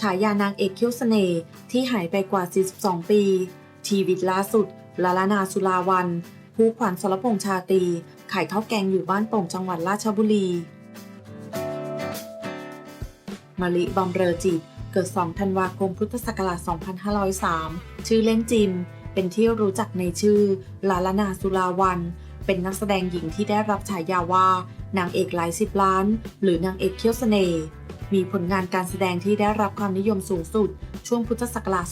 ฉายานางเอกเขี้ยวเสน่ห์ที่หายไปกว่า 42 ปี ชีวิตล่าสุดลาลานาสุลาวัน ผู้ขวัญสรพงษ์ชาตรีขายข้าวแกงอยู่บ้านโป่งจังหวัดราชบุรีมะลิบำเรอจิต เกิด 2 ธันวาคม พุทธศักราช 2503 ชื่อเล่นจิม เป็นที่รู้จักในชื่อลาลานาสุลาวัน เป็นนักแสดงหญิงที่ได้รับฉายาว่า นางเอกหลายสิบล้าน หรือนางเอกเขี้ยวเสน่ห์มีผลงานการแสดงที่ได้รับความนิยมสูงสุด ช่วงพุทธศักราช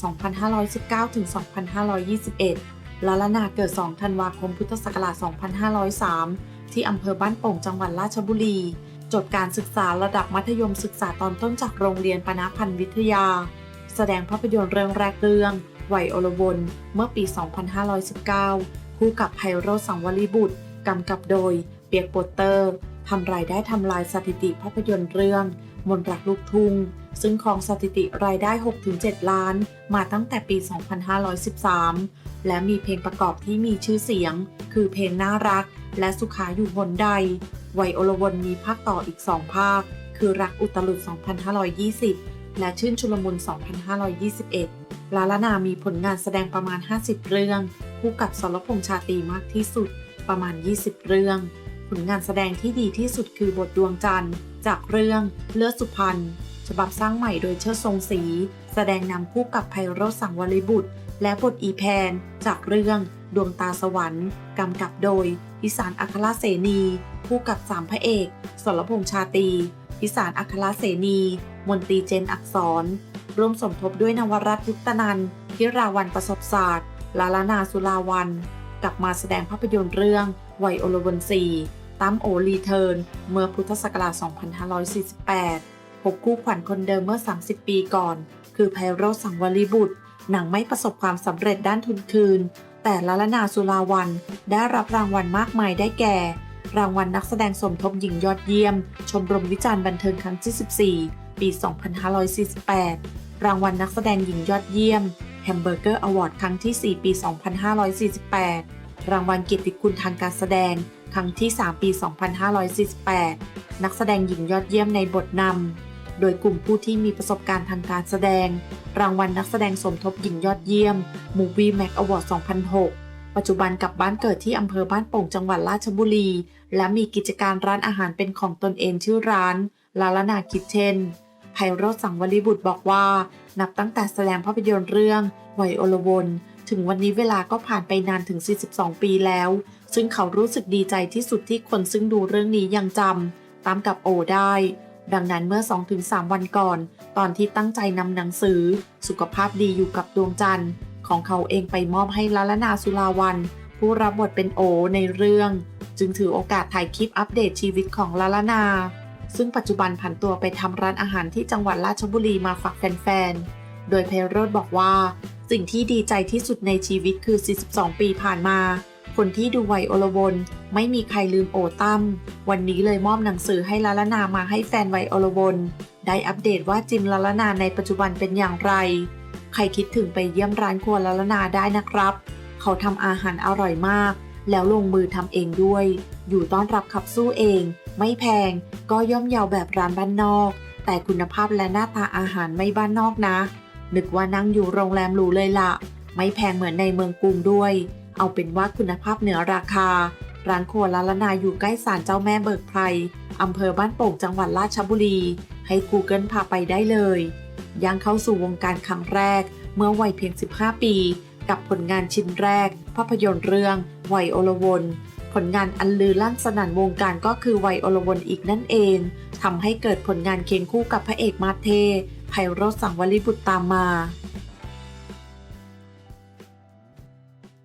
2519 ถึง 2521 ลาลานาเกิด 2 ธันวาคม พุทธศักราช 2503 ที่อำเภอบ้านโป่งจังหวัดราชบุรี จบการศึกษาระดับมัธยมศึกษาตอนต้นจากโรงเรียนปณพันธ์วิทยา แสดงภาพยนตร์เรื่องแรกเรื่องไหวโอลวนเมื่อปี 2519 คู่กับไพโรสังวลีบุตร กำกับโดยเปียกโปสเตอร์ ทำรายได้ทำลายสถิติภาพยนตร์เรื่อง มนรักลูกทุ่ง ซึ่งครองสถิติรายได้ 6-7 ล้าน มาตั้งแต่ปี 2513 และมีเพลงประกอบที่มีชื่อเสียง คือเพลงน่ารัก และสุขาอยู่หนใด ไวโอลวนมีภาคต่ออีก 2 ภาค คือรักอุตลุด 2520 และชื่นชุลมุน 2521 ลาลานามีผลงานแสดงประมาณ 50 เรื่อง คู่กับสรพงษ์ชาตรีมากที่สุดประมาณ 20 เรื่อง ผลงานแสดงที่ดีที่สุดคือบทดวงจันทร์ จากเรื่องเลือดสุพรรณฉบับสร้างใหม่โดยเชิดทรงศรีแสดงนำคู่กับไพโรจสังวริบุตร และบทอีแพน จากเรื่องดวงตาสวรรค์กำกับโดยพิสารอัครเสนีคู่กับสามพระเอกสรพงษ์ชาตีพิสารอัครเสนี มนตรีเจนอักษร ร่วมสมทบด้วยนวรัตน์ยุตนันท์พิราวันประสบศาสตร์ลาลานาสุลาวัน กลับมาแสดงภาพยนตร์เรื่องไวโอลวนซี ตั้มโอรีเทิร์นเมื่อพุทธศักราช 2548 พบคู่ขวัญคนเดิมเมื่อ 30 ปีก่อน คือไพโรสังวลีบุตร หนังไม่ประสบความสำเร็จด้านทุนคืน แต่ลาลนาสุลาวันได้รับรางวัลมากมายได้แก่ รางวัลนักแสดงสมทบหญิงยอดเยี่ยม ชมรมวิจารณ์บันเทิงครั้งที่ 14 ปี 2548 รางวัลนักแสดงหญิงยอดเยี่ยมแฮมเบอร์เกอร์อวอร์ดครั้งที่ 4 ปี 2548 รางวัลเกียรติคุณทางการแสดง ครั้งที่ 3 ปี 2548 นักแสดงหญิงยอดเยี่ยมในบทนำ โดยกลุ่มผู้ที่มีประสบการณ์ทางการแสดง รางวัลนักแสดงสมทบหญิงยอดเยี่ยม Movie Mac Award 2006 ปัจจุบันกลับบ้านเกิดที่อำเภอบ้านโป่งจังหวัดราชบุรี และมีกิจการร้านอาหารเป็นของตนเองชื่อร้านลาลนาคิทเชนไพโรสังวลีบุตรบอกว่า นับตั้งแต่แสดงภาพยนตร์เรื่องไวโอลวน ถึงวันนี้เวลาก็ผ่านไปนานถึง 42 ปีแล้ว ซึ่งเขารู้สึกดีใจที่สุดที่คนซึ่งดูเรื่องนี้ยังจำตามกับโอได้ ดังนั้นเมื่อ 2-3 วันก่อน ตอนที่ตั้งใจนำหนังสือ สุขภาพดีอยู่กับดวงจันทร์ ของเขาเองไปมอบให้ลาลนาสุลาวัน ผู้รับบทเป็นโอในเรื่อง จึงถือโอกาสถ่ายคลิปอัปเดตชีวิตของลาลนาซึ่งปัจจุบันผันตัวไปทำร้านอาหารที่จังหวัดราชบุรีมาฝากแฟนๆ โดยเพโรดบอกว่า สิ่งที่ดีใจที่สุดในชีวิตคือ 42 ปีผ่านมา คนที่ดูไวโอลวนไม่มีใครลืมโอตั้มวันนี้เลยมอบหนังสือให้ลาลนามาให้แฟนไวโอลวนได้อัปเดตว่าจิมลาลนาในปัจจุบันเป็นอย่างไร ใครคิดถึงไปเยี่ยมร้านครัวลาลนาได้นะครับ เขาทำอาหารอร่อยมาก แล้วลงมือทำเองด้วย อยู่ต้อนรับขับสู้เอง ไม่แพง ก็ย่อมเยาแบบร้านบ้านนอก แต่คุณภาพและหน้าตาอาหารไม่บ้านนอกนะ นึกว่านั่งอยู่โรงแรมหรูเลยละไม่แพงเหมือนในเมืองกรุงด้วย เอาเป็นว่าคุณภาพเหนือราคา ร้านครัวลาลานาอยู่ใกล้ศาลเจ้าแม่เบิกไพรอำเภอบ้านโป่งจังหวัดราชบุรี ให้ Google พาไปได้เลยยังเข้าสู่วงการครั้งแรก เมื่อวัยเพียง 15 ปี กับผลงานชิ้นแรก ภาพยนตร์เรื่องไวโอลวนผลงานอันลือลั่นสนั่นวงการก็คือไวโอลวนอีกนั่นเองทำให้เกิดผลงานเคียงคู่กับพระเอกมาเท ไพโรธสังวลีบุตรตามมา